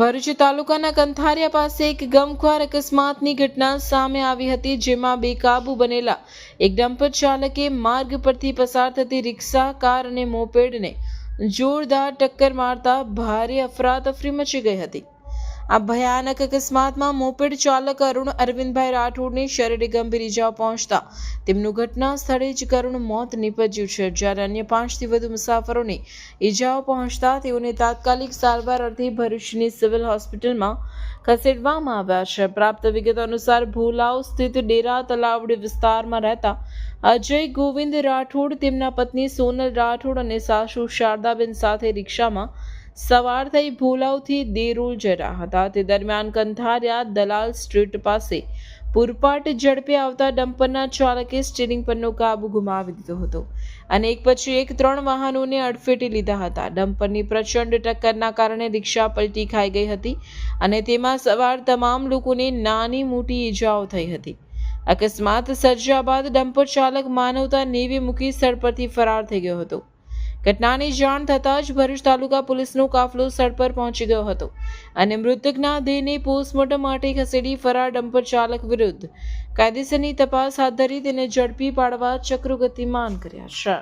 ભરૂચ તાલુકાના કંથારિયા પાસે એક ગમખ્વાર અકસ્માતની ઘટના સામે આવી હતી, જેમાં બેકાબુ બનેલા. એક ડમ્પર ચાલકે માર્ગ પરથી પસાર થતી રિક્ષા, કાર અને મોપેડને જોરદાર ટક્કર મારતા ભારે અફરાતફરી મચી ગઈ હતી. આ ભયાનક અકસ્માતમાં મોપેડ ચાલક અરુણ અરવિંદભાઈ રાઠોડને શરીરે ગંભીર ઇજાઓ પહોંચતા. તેમનું ઘટના સ્થળે જ કરુણ મોત નીપજ્યું છે. જ્યારે અન્ય પાંચથી વધુ મુસાફરોને ઇજાઓ પહોંચતા, તેઓને તાત્કાલિક સારવાર અર્થે ભરૂચની સિવિલ હોસ્પિટલમાં ખસેડવામાં આવ્યા છે. પ્રાપ્ત વિગત અનુસાર, ભોલાવ સ્થિત ડેરા તલાવડી વિસ્તારમાં રહેતા અજય ગોવિંદ રાઠોડ તેમના પત્ની સોનલ રાઠોડ અને સાસુ શારદાબેન સાથે રિક્ષામાં સવાર થઈ ભોલાવથી દેરોલ રહ્યા હતા. તે દરમિયાન કંથારિયા દલાલ સ્ટ્રીટ પાસે પૂરપાટ ઝડપે આવતા ડમ્પરના ચાલકે સ્ટીરિંગ પરનો કાબુ ગુમાવી દીધો હતો અને એક પછી એક ત્રણ વાહનોને અડફેટે લીધા હતા. ડમ્પરની પ્રચંડ ટક્કરના કારણે રિક્ષા પલટી ખાઈ ગઈ હતી અને તેમાં સવાર તમામ લોકોને નાની મોટી ઈજાઓ થઈ હતી. અકસ્માત સર્જ્યા બાદ ડમ્પર ચાલક માનવતા નેવી મૂકી સ્થળ પરથી ફરાર થઈ ગયો હતો. ઘટનાની જાણ થતાં જ ભરૂચ તાલુકા પોલીસનો કાફલો સ્થળ પર પહોંચી ગયો હતો અને મૃતકના દેહને પોસ્ટમોર્ટમ માટે ખસેડી ફરાર ડમ્પર ચાલક વિરુદ્ધ કાયદેસરની તપાસ હાથ ધરી તેને ઝડપી પાડવા ચક્રો ગતિમાન કર્યા છે.